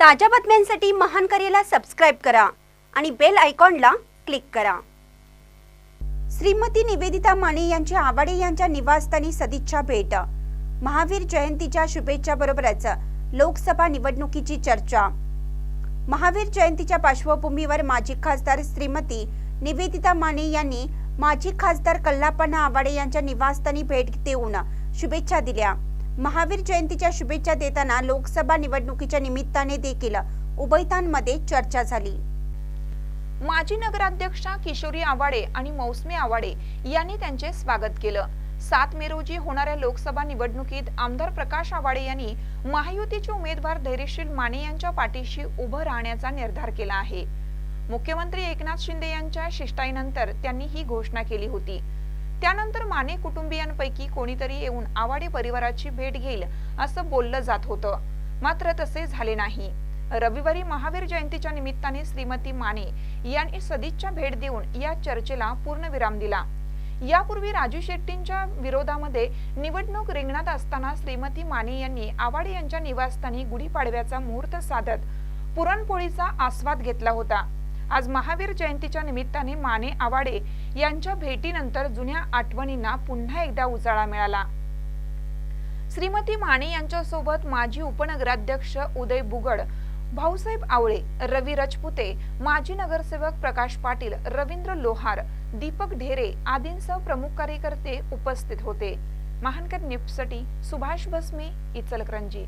ताज्या बातम्यांसाठी महान करेला सबस्क्राईब करा आणि बेल आयकॉनला क्लिक करा. श्रीमती निवेदिता माने यांची आवाडे यांच्या निवासस्थानी सदिच्छा भेट. महावीर जयंतीच्या शुभेच्छा बरोबरच लोकसभा निवडणुकीची चर्चा. महावीर जयंतीच्या पार्श्वभूमीवर माजी खासदार श्रीमती निवेदिता माने यांनी माजी खासदार कल्लापना आवाडे यांच्या निवासस्थानी भेट देऊन शुभेच्छा दिल्या. महावीर जयंतीच्या शुभेच्छा देताना लोकसभा निवडणुकीच्या निमित्ताने देखील उभयतांमध्ये चर्चा झाली. माजी नगराध्यक्षा किशोरी आवाडे आणि मौसमी आवाडे यांनी त्यांचे स्वागत केलं. सात मे रोजी होणाऱ्या लोकसभा निवडणुकीत आमदार प्रकाश आवाडे यांनी महायुतीचे उमेदवार धैर्यशील माने यांच्या पाठीशी उभं राहण्याचा निर्धार केला आहे. मुख्यमंत्री एकनाथ शिंदे यांच्या शिष्टाईनंतर त्यांनी ही घोषणा केली होती. त्यानंतर माने कुटुंबियांपैकी कोणीतरी येऊन आवाडे परिवाराची भेट घेईल असं बोललं जात होतं. मात्र तसे झाले नाही. रविवारी महावीर जयंतीच्या निमित्ताने श्रीमती माने यांनी सदिच्छा भेट देऊन या चर्चेला पूर्णविराम दिला. यापूर्वी राजू शेट्टींच्या विरोधामध्ये निवडणूक रिंगणात असताना श्रीमती माने यांनी आवाडे यांच्या निवासस्थानी गुढीपाडव्याचा मुहूर्त साधत पुरणपोळीचा आस्वाद घेतला होता. आज महावीर जयंतीच्या निमित्ताने माने आवाडे यांच्या भेटीनंतर जुन्या आठवणींना पुन्हा एकदा उजाळा मिळाला. श्रीमती माने यांच्यासोबत माजी उपनगराध्यक्ष उदय बुगड भाऊसाहेब आवळे रवी रजपुते माजी नगरसेवक प्रकाश पाटील रवींद्र लोहार दीपक ढेरे आदींसह प्रमुख कार्यकर्ते उपस्थित होते. महानकर निप्सटी सुभाष बसमे इचलकरंजी.